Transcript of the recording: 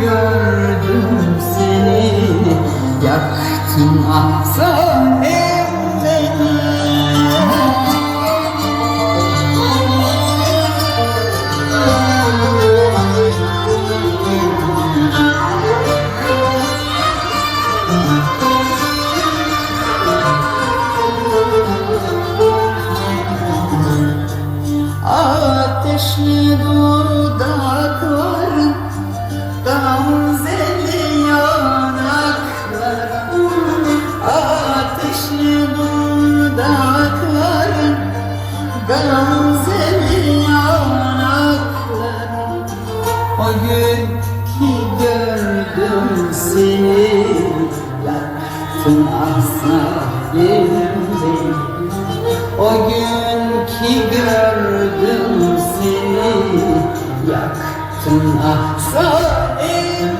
gördüm seni. Yaktın ah zalimleri Ateşli dudakların Gamzeli yanakların O gün ki gördüm seni Yaktın aslanım o gün ki gördüm seni Yaktın ah zalimleri